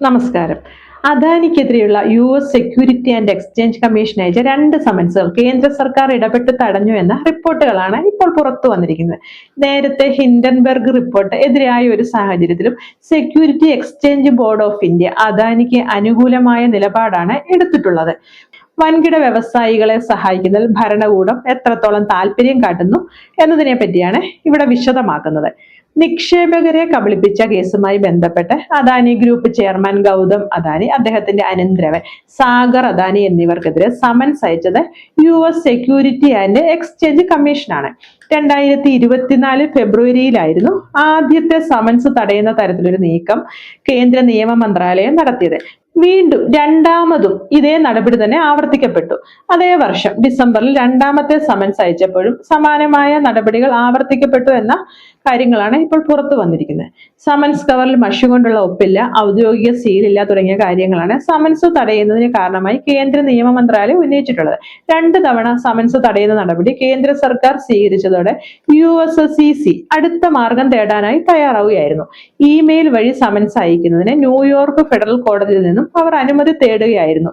നമസ്കാരം. അദാനിക്കെതിരെയുള്ള U S security and exchange commission അയച്ച രണ്ട് സമൻസുകൾ കേന്ദ്ര സർക്കാർ ഇടപെട്ട് തടഞ്ഞു എന്ന റിപ്പോർട്ടുകളാണ് ഇപ്പോൾ പുറത്തു വന്നിരിക്കുന്നത്. നേരത്തെ ഹിൻഡൻബർഗ് റിപ്പോർട്ട് എതിരായ ഒരു സാഹചര്യത്തിലും security exchange board of India അദാനിക്ക് അനുകൂലമായ നിലപാടാണ് എടുത്തിട്ടുള്ളത്. വൻകിട വ്യവസായികളെ സഹായിക്കുന്നതിൽ ഭരണകൂടം എത്രത്തോളം താല്പര്യം കാട്ടുന്നു എന്നതിനെ പറ്റിയാണ് ഇവിടെ വിശദമാക്കുന്നത്. നിക്ഷേപകരെ കബളിപ്പിച്ച കേസുമായി ബന്ധപ്പെട്ട് അദാനി ഗ്രൂപ്പ് ചെയർമാൻ ഗൗതം അദാനി അദ്ദേഹത്തിന്റെ അനന്തരവൻ സാഗർ അദാനി എന്നിവർക്കെതിരെ സമൻസ് അയച്ചത് U S security and exchange കമ്മീഷനാണ് രണ്ടായിരത്തി ഇരുപത്തിനാല് ഫെബ്രുവരിയിലായിരുന്നു ആദ്യത്തെ സമൻസ് തടയുന്ന തരത്തിലൊരു നീക്കം കേന്ദ്ര നിയമ മന്ത്രാലയം നടത്തിയത്. വീണ്ടും രണ്ടാമതും ഇതേ നടപടി തന്നെ ആവർത്തിക്കപ്പെട്ടു. അതേ വർഷം ഡിസംബറിൽ രണ്ടാമത്തെ സമൻസ് അയച്ചപ്പോഴും സമാനമായ നടപടികൾ ആവർത്തിക്കപ്പെട്ടു എന്ന കാര്യങ്ങളാണ് ഇപ്പോൾ പുറത്തു വന്നിരിക്കുന്നത്. സമൻസ് കവറിൽ മഷി കൊണ്ടുള്ള ഒപ്പില്ല ഔദ്യോഗിക സീലില്ല തുടങ്ങിയ കാര്യങ്ങളാണ് സമൻസ് തടയുന്നതിന് കാരണമായി കേന്ദ്ര നിയമ മന്ത്രാലയം ഉന്നയിച്ചിട്ടുള്ളത്. രണ്ട് തവണ സമൻസ് തടയുന്ന നടപടി കേന്ദ്ര സർക്കാർ സ്വീകരിച്ചതോടെ U S S C C അടുത്ത മാർഗം തേടാനായി തയ്യാറാവുകയായിരുന്നു. ഇമെയിൽ വഴി സമൻസ് അയക്കുന്നതിന് ന്യൂയോർക്ക് ഫെഡറൽ കോടതിയിൽ നിന്നും അവർ അനുമതി തേടുകയായിരുന്നു.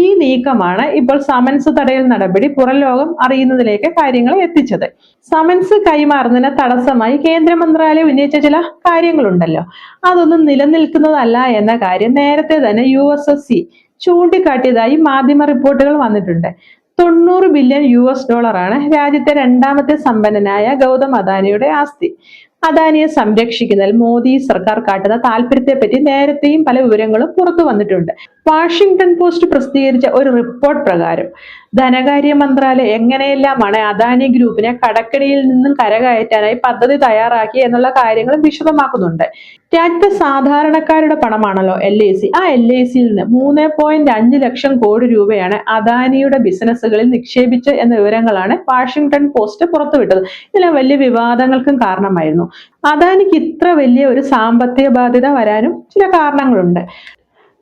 ഈ നീക്കമാണ് ഇപ്പോൾ സമൻസ് തടയൽ നടപടി പുറം ലോകം അറിയുന്നതിലേക്ക് കാര്യങ്ങൾ എത്തിച്ചത്. സമൻസ് കൈമാറുന്നതിന് തടസ്സമായി കേന്ദ്ര മന്ത്രാലയം ഉന്നയിച്ച ചില കാര്യങ്ങളുണ്ടല്ലോ. അതൊന്നും നിലനിൽക്കുന്നതല്ല എന്ന കാര്യം നേരത്തെ തന്നെ യു എസ് എസ് സി ചൂണ്ടിക്കാട്ടിയതായി മാധ്യമ റിപ്പോർട്ടുകൾ വന്നിട്ടുണ്ട്. തൊണ്ണൂറ് ബില്യൺ യു എസ് ഡോളറാണ് രാജ്യത്തെ രണ്ടാമത്തെ സമ്പന്നനായ ഗൗതം അദാനിയുടെ ആസ്തി. അദാനിയെ സംരക്ഷിക്കുന്നതിൽ മോദി സർക്കാർ കാട്ടുന്ന താല്പര്യത്തെ പറ്റി നേരത്തെയും പല വിവരങ്ങളും പുറത്തു വന്നിട്ടുണ്ട്. വാഷിംഗ്ടൺ പോസ്റ്റ് പ്രസിദ്ധീകരിച്ച ഒരു റിപ്പോർട്ട് പ്രകാരം ധനകാര്യ മന്ത്രാലയം എങ്ങനെയെല്ലാമാണ് അദാനി ഗ്രൂപ്പിനെ കടക്കടിയിൽ നിന്നും കരകയറ്റാനായി പദ്ധതി തയ്യാറാക്കി എന്നുള്ള കാര്യങ്ങളും വിശദമാക്കുന്നുണ്ട്. രാജ്യത്തെ സാധാരണക്കാരുടെ പണമാണല്ലോ എൽ ഐ സി ആ എൽ ഐ സിയിൽ നിന്ന് മൂന്ന് പോയിന്റ് അഞ്ച് ലക്ഷം കോടി രൂപയാണ് അദാനിയുടെ ബിസിനസ്സുകളിൽ നിക്ഷേപിച്ച് എന്ന വിവരങ്ങളാണ് വാഷിംഗ്ടൺ പോസ്റ്റ് പുറത്തുവിട്ടത്. ഇതിലെ വലിയ വിവാദങ്ങൾക്കും കാരണമായിരുന്നു. അദാനിക്ക് ഇത്ര വലിയ ഒരു സാമ്പത്തിക ബാധ്യത വരാനും ചില കാരണങ്ങളുണ്ട്.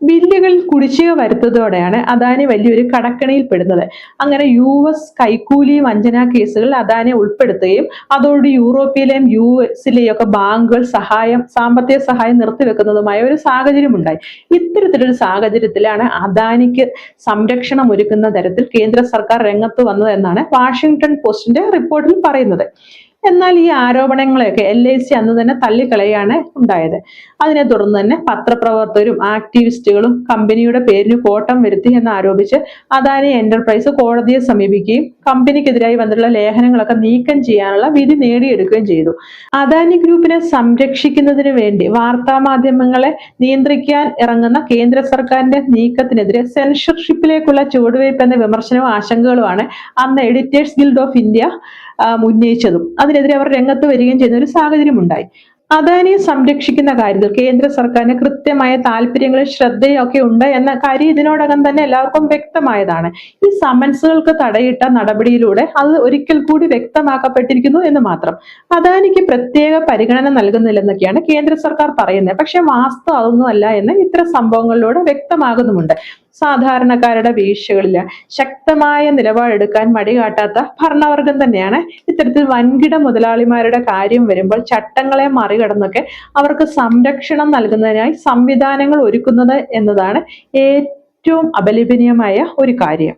ബില്ലുകളിൽ കുടിശ്ശിക വരുത്തതോടെയാണ് അദാനി വലിയൊരു കടക്കണിയിൽ പെടുന്നത്. അങ്ങനെ യു എസ് കൈക്കൂലി വഞ്ചന കേസുകളിൽ അദാനിയെ ഉൾപ്പെടുത്തുകയും അതോടെ യൂറോപ്പിലെയും യു എസിലെയും ഒക്കെ ബാങ്കുകൾ സഹായം സാമ്പത്തിക സഹായം നിർത്തിവെക്കുന്നതുമായ ഒരു സാഹചര്യം ഉണ്ടായി ഇത്തരത്തിലൊരു സാഹചര്യത്തിലാണ് അദാനിക്ക് സംരക്ഷണം ഒരുക്കുന്ന തരത്തിൽ കേന്ദ്ര സർക്കാർ രംഗത്ത് വന്നത് എന്നാണ് വാഷിംഗ്ടൺ പോസ്റ്റിന്റെ റിപ്പോർട്ടിൽ പറയുന്നത്. എന്നാൽ ഈ ആരോപണങ്ങളെയൊക്കെ എൽ ഐ സി അന്ന് തന്നെ തള്ളിക്കളയാണ് ഉണ്ടായത്. അതിനെ തുടർന്ന് തന്നെ പത്രപ്രവർത്തകരും ആക്ടിവിസ്റ്റുകളും കമ്പനിയുടെ പേരിന് കോട്ടം വരുത്തി എന്ന് ആരോപിച്ച് അദാനി എന്റർപ്രൈസ് കോടതിയെ സമീപിക്കുകയും കമ്പനിക്കെതിരായി വന്നിട്ടുള്ള ലേഖനങ്ങളൊക്കെ നീക്കം ചെയ്യാനുള്ള വിധി നേടിയെടുക്കുകയും ചെയ്തു. അദാനി ഗ്രൂപ്പിനെ സംരക്ഷിക്കുന്നതിന് വേണ്ടി വാർത്താ മാധ്യമങ്ങളെ നിയന്ത്രിക്കാൻ ഇറങ്ങുന്ന കേന്ദ്ര സർക്കാരിന്റെ നീക്കത്തിനെതിരെ സെൻസർഷിപ്പിലേക്കുള്ള ചുവടുവയ്പ് എന്ന വിമർശനവും ആശങ്കകളുമാണ് അന്ന് എഡിറ്റേഴ്സ് ഗിൽഡ് ഓഫ് ഇന്ത്യ ഉന്നയിച്ചതും. അതിനെതിരെ അവർ രംഗത്ത് വരികയും ചെയ്യുന്ന ഒരു സാഹചര്യം ഉണ്ടായി അദാനിയെ സംരക്ഷിക്കുന്ന കാര്യത്തിൽ കേന്ദ്ര സർക്കാരിന് കൃത്യമായ താല്പര്യങ്ങളും ശ്രദ്ധയും ഒക്കെ ഉണ്ട് എന്ന കാര്യം ഇതിനോടകം തന്നെ എല്ലാവർക്കും വ്യക്തമായതാണ്. ഈ സമൻസുകൾക്ക് തടയിട്ട നടപടിയിലൂടെ അത് ഒരിക്കൽ കൂടി വ്യക്തമാക്കപ്പെട്ടിരിക്കുന്നു എന്ന് മാത്രം. അദാനിക്ക് പ്രത്യേക പരിഗണന നൽകുന്നില്ലെന്നൊക്കെയാണ് കേന്ദ്ര സർക്കാർ പറയുന്നത്. പക്ഷെ വാസ്തവം അതൊന്നുമല്ല എന്ന് ഇത്തരം സംഭവങ്ങളിലൂടെ വ്യക്തമാകുന്നുമുണ്ട്. സാധാരണക്കാരുടെ വീഴ്ചകളില്ല. ശക്തമായ നിലപാടെടുക്കാൻ മടികാട്ടാത്ത ഭരണവർഗം തന്നെയാണ് ഇത്തരത്തിൽ വൻകിട മുതലാളിമാരുടെ കാര്യം വരുമ്പോൾ ചട്ടങ്ങളെ മറികടന്നൊക്കെ അവർക്ക് സംരക്ഷണം നൽകുന്നതിനായി സംവിധാനങ്ങൾ ഒരുക്കുന്നത് എന്നതാണ് ഏറ്റവും അപലപനീയമായ ഒരു കാര്യം.